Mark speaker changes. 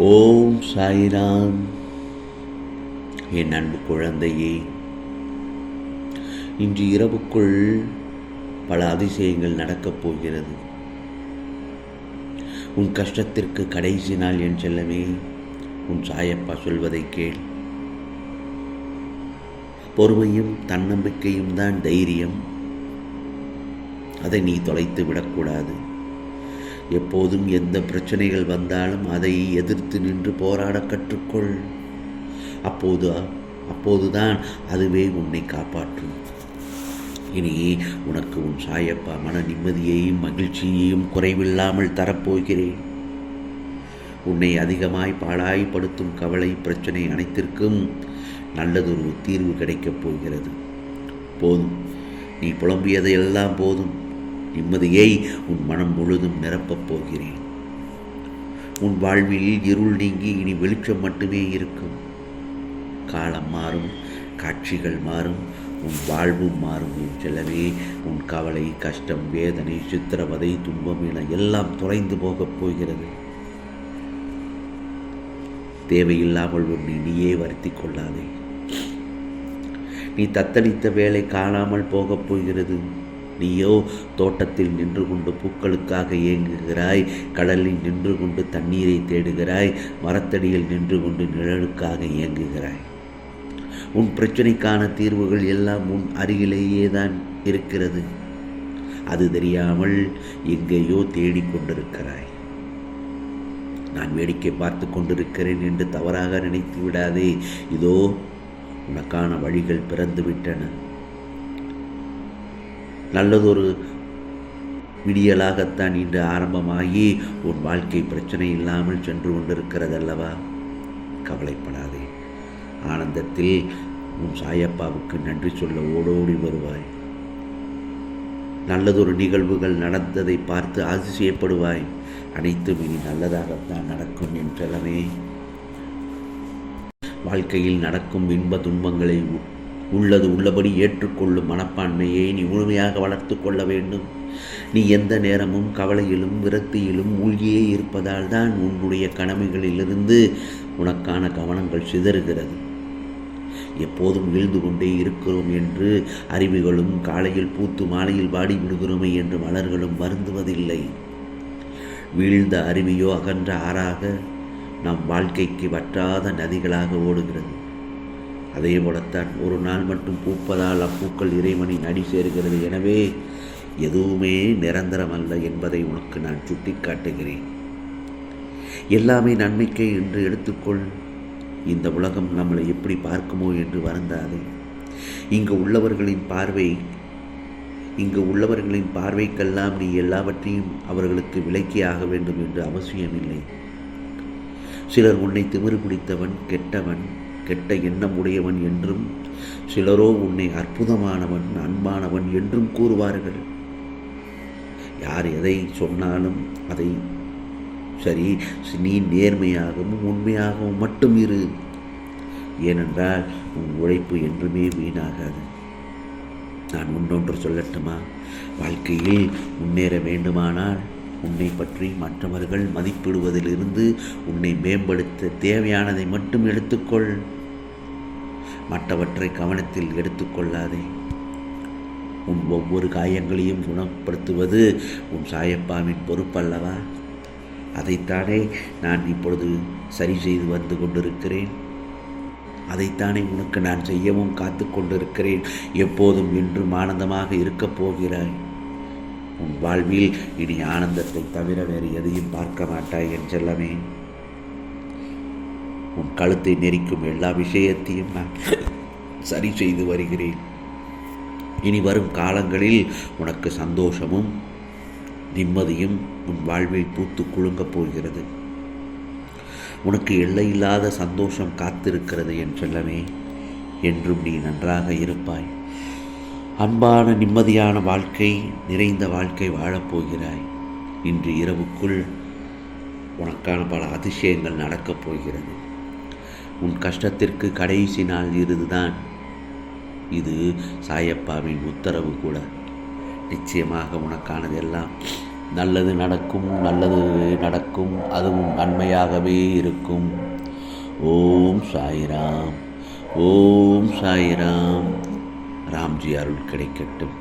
Speaker 1: ஓம் சாய்ராம். என் அன்பு குழந்தையே இன்று இரவுக்குள் பல அதிசயங்கள் நடக்கப் போகிறது. உன் கஷ்டத்திற்கு கடைசி நாள் என் செல்லமே உன் சாயப்பா சொல்வதை கேள். பொறுமையும் தன்னம்பிக்கையும் தான் தைரியம். அதை நீ தொலைத்து விடக்கூடாது. எப்போதும் எந்த பிரச்சனைகள் வந்தாலும் அதை எதிர்த்து நின்று போராட கற்றுக்கொள். அப்போது அப்போதுதான் அதுவே உன்னை காப்பாற்றும். இனி உனக்கு உன் சாயப்பா மன நிம்மதியையும் மகிழ்ச்சியையும் குறைவில்லாமல் தரப்போகிறேன். உன்னை அதிகமாய் பாழாய்ப்படுத்தும் கவலை பிரச்சனை அனைத்திற்கும் நல்லதொரு தீர்வு கிடைக்கப் போகிறது. போதும். நீ புலம்பியதையெல்லாம் போதும். நிம்மதியை உன் மனம் முழுதும் நிரப்பப் போகிறேன். உன் வாழ்வில் இருள் நீங்கி இனி வெளிச்சம் மட்டுமே இருக்கும். காலம் மாறும் காட்சிகள் மாறும் உன் வாழ்வும் மாறும் என் செலவே உன் கவலை கஷ்டம் வேதனை சித்திரவதை துன்பம் என எல்லாம் தொலைந்து போகப் போகிறது. தேவையில்லாமல் உன்னை நீயே வருத்தி கொள்ளாதே. நீ தத்தளித்த வேலை காணாமல் போகப் போகிறது. நீயோ தோட்டத்தில் நின்று கொண்டு பூக்களுக்காக ஏங்குகிறாய் கடலில் நின்று கொண்டு தண்ணீரை தேடுகிறாய் மரத்தடியில் நின்று கொண்டு நிழலுக்காக இயங்குகிறாய். உன் பிரச்சனைக்கான தீர்வுகள் எல்லாம் உன் அருகிலேயே தான் இருக்கிறது. அது தெரியாமல் எங்கேயோ தேடிக்கொண்டிருக்கிறாய் நான் வேடிக்கை பார்த்து கொண்டிருக்கிறேன் என்று தவறாக நினைத்து விடாதே. இதோ உனக்கான வழிகள் பிறந்துவிட்டன. நல்லதொரு விடியலாகத்தான் இன்று ஆரம்பமாகி உன் வாழ்க்கை பிரச்சனை இல்லாமல் சென்று கொண்டிருக்கிறதல்லவா? கவலைப்படாதே. ஆனந்தத்தில் உன் சாயப்பாவுக்கு நன்றி சொல்ல ஓடோடி வருவாய். நல்லதொரு நிகழ்வுகள் நடந்ததை பார்த்து அதிசயப்படுவாய் அனைத்தும் இனி நல்லதாகத்தான் நடக்கும் என்றளவே வாழ்க்கையில் நடக்கும் இன்ப துன்பங்களை உள்ளது உள்ளபடி ஏற்றுக்கொள்ளும் மனப்பான்மையை நீ முழுமையாக வளர்த்து கொள்ள வேண்டும். நீ எந்த நேரமும் கவலையிலும் விரக்தியிலும் மூழ்கியே இருப்பதால் தான் உன்னுடைய கடமைகளிலிருந்து உனக்கான கவனங்கள் சிதறுகிறது. எப்போதும் வீழ்ந்து கொண்டே இருக்கிறோம் என்று அறிவுகளும் காலையில் பூத்து மாலையில் வாடி விடுகிறோமே என்று மலர்களும் வருந்துவதில்லை. வீழ்ந்த அருவியோ அகன்ற ஆறாக நம் வாழ்க்கைக்கு வற்றாத நதிகளாக ஓடுகிறது. அதே போலத்தான் ஒரு நாள் மட்டும் பூப்பதால் அப்பூக்கள் இறைவனின் அடி சேர்கிறது. எனவே எதுவுமே நிரந்தரமல்ல என்பதை உனக்கு நான் சுட்டி காட்டுகிறேன் எல்லாமே நன்மைக்கே என்று எடுத்துக்கொள். இந்த உலகம் நம்மளை எப்படி பார்க்குமோ என்று வருந்தாதே. இங்கு உள்ளவர்களின் பார்வை இங்கு உள்ளவர்களின் பார்வைக்கெல்லாம் நீ எல்லாவற்றையும் அவர்களுக்கு விலக்கி ஆக வேண்டும் என்று அவசியமில்லை. சிலர் உன்னை திமிரு பிடித்தவன் கெட்டவன் கெட்ட எண்ணம் உடையவன் என்றும் சிலரோ உன்னை அற்புதமானவன் அன்பானவன் என்றும் கூறுவார்கள். யார் எதை சொன்னாலும் அதை சரி நீ நேர்மையாகவும் உண்மையாகவும் மட்டும் இரு. ஏனென்றால் உன் உழைப்பு என்றுமே வீணாகாது. நான் ஒன்றொன்று சொல்லட்டுமா? வாழ்க்கையில் முன்னேற வேண்டுமானால் உன்னை பற்றி மற்றவர்கள் மதிப்பிடுவதிலிருந்து உன்னை மேம்படுத்த தேவையானதை மட்டும் எடுத்துக்கொள். மற்றவற்றை கவனத்தில் எடுத்துக்கொள்ளாதே. உன் ஒவ்வொரு காயங்களையும் குணப்படுத்துவது உன் சாயப்பாவின் பொறுப்பல்லவா? அதைத்தானே நான் இப்பொழுது சரி செய்து வந்து கொண்டிருக்கிறேன். அதைத்தானே உனக்கு நான் செய்யவும் காத்து கொண்டிருக்கிறேன். எப்போதும் என்றும் ஆனந்தமாக இருக்கப் போகிறாய். உன் வாழ்வில் இனி ஆனந்தத்தை தவிர வேறு எதையும் பார்க்க மாட்டாய் என் செல்லமே. உன் கழுத்தை நெரிக்கும் எல்லா விஷயத்தையும் நான் சரி செய்து வருகிறேன். இனி வரும் காலங்களில் உனக்கு சந்தோஷமும் நிம்மதியும் உன் வாழ்வில் பூத்து குலுங்கப் போகிறது. உனக்கு எல்லையில்லாத சந்தோஷம் காத்திருக்கிறது என் செல்லமே என்றும் நீ நன்றாக இருப்பாய். அன்பான நிம்மதியான வாழ்க்கை நிறைந்த வாழ்க்கை வாழப்போகிறாய் இன்று இரவுக்குள் உனக்கான பல அதிசயங்கள் நடக்கப் போகிறது. உன் கஷ்டத்திற்கு கடைசி நாள் இதுதான் இது சாயப்பாவின் உத்தரவு கூட. நிச்சயமாக உனக்கானதெல்லாம் நல்லது நடக்கும் நல்லது நடக்கும். அதுவும் நன்மையாகவே இருக்கும். ஓம் சாய்ராம் ஓம் சாய்ராம். ராம்ஜி அருள் கிடைக்கட்டும்.